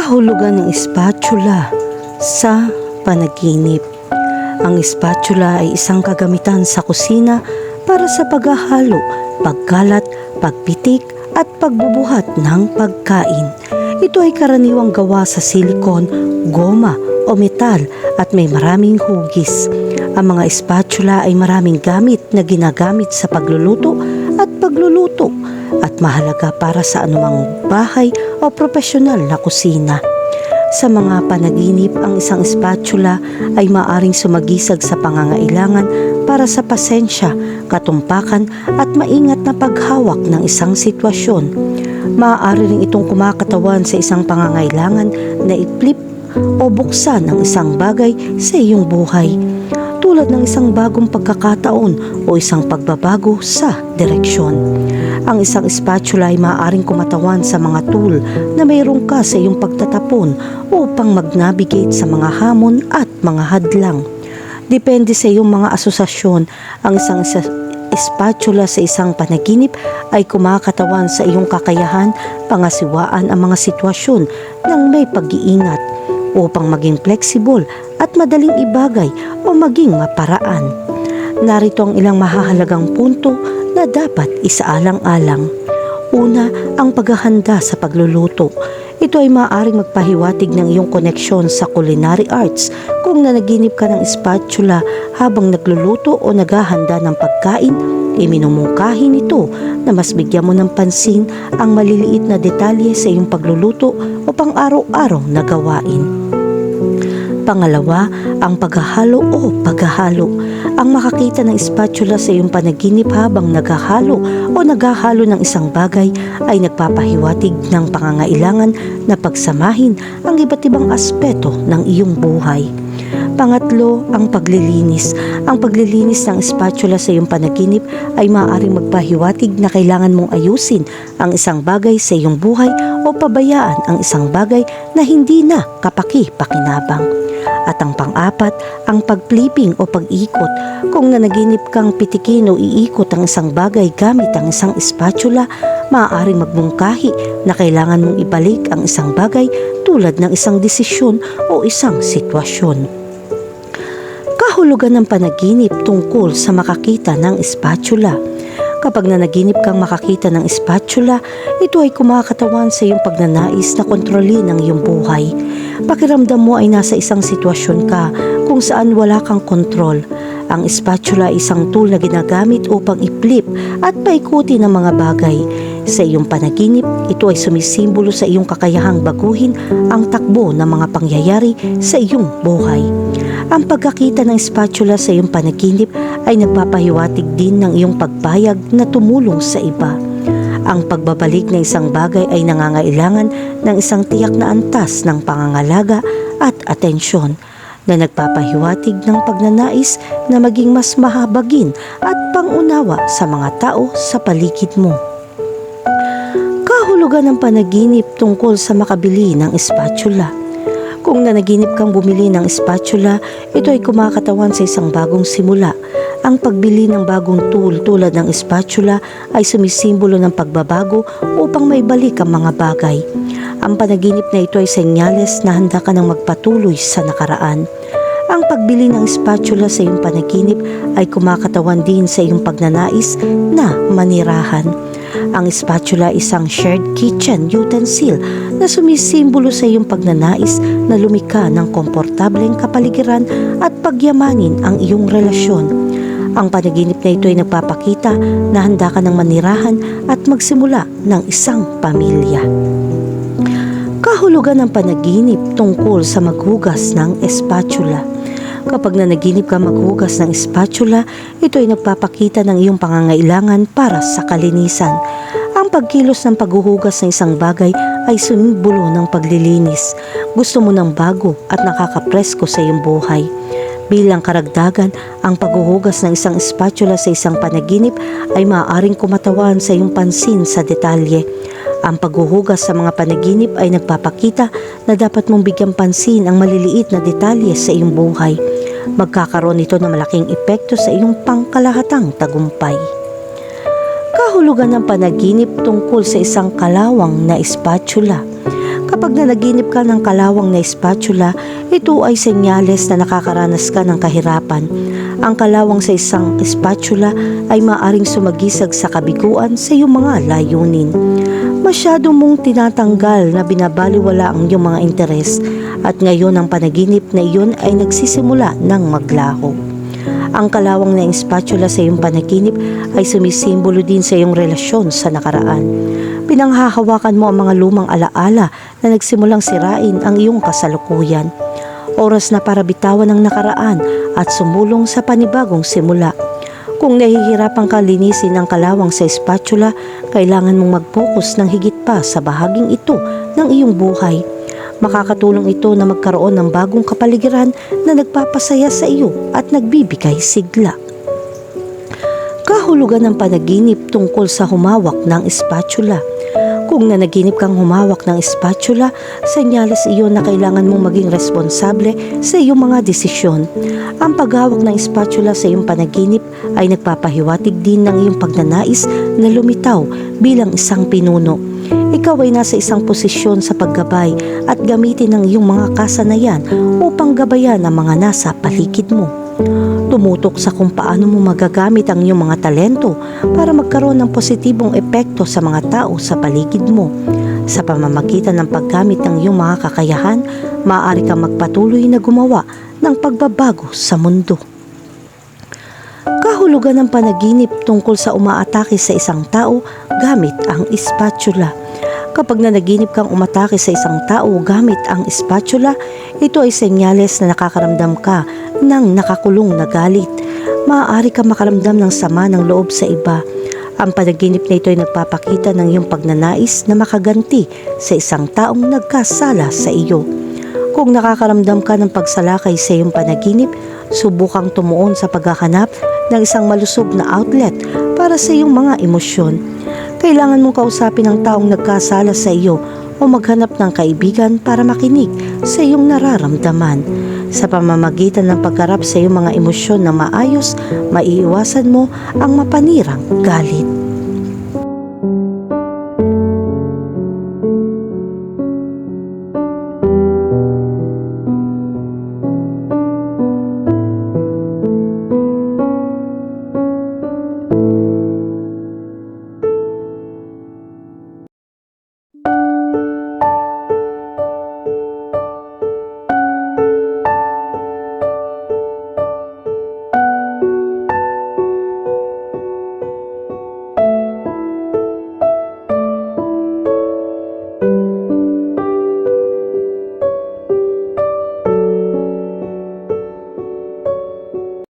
Kahulugan ng spatula sa panaginip. Ang spatula ay isang kagamitan sa kusina para sa paghahalo, pagkalat, pagpitik at pagbubuhat ng pagkain. Ito ay karaniwang gawa sa silikon, goma o metal at may maraming hugis. Ang mga spatula ay maraming gamit na ginagamit sa pagluluto at pagluluto at mahalaga para sa anumang bahay o profesional na kusina. Sa mga panaginip, ang isang spatula ay maaring sumagisag sa pangangailangan para sa pasensya, katumpakan at maingat na paghawak ng isang sitwasyon. Maaari rin itong kumakatawan sa isang pangangailangan na i-flip o buksan ang isang bagay sa iyong buhay tulad ng isang bagong pagkakataon o isang pagbabago sa direksyon. Ang isang spatula ay maaaring kumatawan sa mga tool na mayroon ka sa iyong pagtatapon upang mag-navigate sa mga hamon at mga hadlang. Depende sa iyong mga asosasyon, ang isang sa spatula sa isang panaginip ay kumakatawan sa iyong kakayahan pangasiwaan ang mga sitwasyon ng may pag-iingat upang maging flexible at madaling ibagay o maging maparaan. Narito ang ilang mahahalagang punto na dapat isaalang-alang. Una, ang paghahanda sa pagluluto. Ito ay maaaring magpahiwatig ng iyong koneksyon sa culinary arts kung nanaginip ka ng spatula habang nagluluto o naghahanda ng pagkain, iminumungkahi nito na mas bigyan mo ng pansin ang maliliit na detalye sa iyong pagluluto o pang-araw-araw na gawain. Pangalawa, ang paghahalo o paghahalo. Ang makakita ng spatula sa iyong panaginip habang naghahalo o naghahalo ng isang bagay ay nagpapahiwatig ng pangangailangan na pagsamahin ang iba't ibang aspeto ng iyong buhay. Pangatlo, ang paglilinis. Ang paglilinis ng spatula sa iyong panaginip ay maaaring magpahiwatig na kailangan mong ayusin ang isang bagay sa iyong buhay o pabayaan ang isang bagay na hindi na kapaki-pakinabang. At ang pang-apat, ang pagflipping o pag-ikot. Kung nanaginip kang pitikin o iikot ang isang bagay gamit ang isang spatula, maaaring magmungkahi na kailangan mong ibalik ang isang bagay tulad ng isang desisyon o isang sitwasyon kahulugan ng panaginip tungkol sa makakita ng spatula. Kapag nanaginip kang makakita ng spatula, ito ay kumakatawan sa iyong pagnanais na kontrolin ang iyong buhay. Pakiramdam mo ay nasa isang sitwasyon ka kung saan wala kang kontrol. Ang spatula ay isang tool na ginagamit upang i-flip at paikuti ng mga bagay. Sa iyong panaginip, ito ay sumisimbolo sa iyong kakayahang baguhin ang takbo ng mga pangyayari sa iyong buhay. Ang pagkakita ng spatula sa iyong panaginip ay nagpapahiwatig din ng iyong pagpayag na tumulong sa iba. Ang pagbabalik ng isang bagay ay nangangailangan ng isang tiyak na antas ng pangangalaga at atensyon na nagpapahiwatig ng pagnanais na maging mas mahabagin at pangunawa sa mga tao sa paligid mo. Kahulugan ng panaginip tungkol sa makabili ng spatula. Kung nanaginip kang bumili ng spatula, ito ay kumakatawan sa isang bagong simula. Ang pagbili ng bagong tool tulad ng spatula ay sumisimbolo ng pagbabago upang maibalik ang mga bagay. Ang panaginip na ito ay senyales na handa ka ng magpatuloy sa nakaraan. Ang pagbili ng spatula sa iyong panaginip ay kumakatawan din sa iyong pagnanais na manirahan. Ang spatula isang shared kitchen utensil na sumisimbolo sa iyong pagnanais na lumika ng komportableng kapaligiran at pagyamanin ang iyong relasyon. Ang panaginip na ito ay nagpapakita na handa ka ng manirahan at magsimula ng isang pamilya. Kahulugan ng panaginip tungkol sa maghugas ng spatula. Kapag nanaginip ka maghugas ng spatula, ito ay nagpapakita ng iyong pangangailangan para sa kalinisan. Ang pagkilos ng paghuhugas ng isang bagay ay sumimbolo ng paglilinis. Gusto mo ng bago at nakakapresko sa iyong buhay. Bilang karagdagan, ang paghuhugas ng isang spatula sa isang panaginip ay maaaring kumatawan sa iyong pansin sa detalye. Ang paghuhugas sa mga panaginip ay nagpapakita na dapat mong bigyan pansin ang maliliit na detalye sa iyong buhay. Magkakaroon ito ng malaking epekto sa iyong pangkalahatang tagumpay. Kahulugan ng panaginip tungkol sa isang kalawang na spatula. Kapag nanaginip ka ng kalawang na spatula, ito ay senyales na nakakaranas ka ng kahirapan. Ang kalawang sa isang spatula ay maaring sumagisag sa kabiguan sa iyong mga layunin. Masyado mong tinatanggal na binabaliwala ang iyong mga interes at ngayon ang panaginip na iyon ay nagsisimula ng maglaho. Ang kalawang na spatula sa iyong panaginip ay sumisimbolo din sa iyong relasyon sa nakaraan. Pinanghahawakan mo ang mga lumang alaala na nagsimulang sirain ang iyong kasalukuyan. Oras na para bitawan ang nakaraan at sumulong sa panibagong simula. Kung nahihirapan ka linisin ang kalawang sa spatula, kailangan mong mag-focus ng higit pa sa bahaging ito ng iyong buhay. Makakatulong ito na magkaroon ng bagong kapaligiran na nagpapasaya sa iyo at nagbibigay sigla. Kahulugan ng panaginip tungkol sa humawak ng spatula. Kung nanaginip kang humawak ng spatula, senyales iyon na kailangan mong maging responsable sa iyong mga desisyon. Ang paghawak ng spatula sa iyong panaginip ay nagpapahiwatig din ng iyong pagnanais na lumitaw bilang isang pinuno. Ikaw ay nasa isang posisyon sa paggabay at gamitin ang iyong mga kasanayan upang gabayan ang mga nasa paligid mo. Tumutok sa kung paano mo magagamit ang iyong mga talento para magkaroon ng positibong epekto sa mga tao sa paligid mo. Sa pamamagitan ng paggamit ng iyong mga kakayahan, maaari kang magpatuloy na gumawa ng pagbabago sa mundo. Kahulugan ng panaginip tungkol sa umaatake sa isang tao gamit ang spatula. Kapag nanaginip kang umatake sa isang tao gamit ang spatula, ito ay senyales na nakakaramdam ka ng nakakulong na galit. Maaari ka makaramdam ng sama ng loob sa iba. Ang panaginip na ito ay nagpapakita ng iyong pagnanais na makaganti sa isang taong nagkasala sa iyo. Kung nakakaramdam ka ng pagsalakay sa iyong panaginip, subukang tumuon sa paghahanap ng isang malusog na outlet para sa iyong mga emosyon. Kailangan mong kausapin ang taong nagkasala sa iyo o maghanap ng kaibigan para makinig sa iyong nararamdaman. Sa pamamagitan ng pagharap sa iyong mga emosyon na maayos, maiiwasan mo ang mapanirang galit.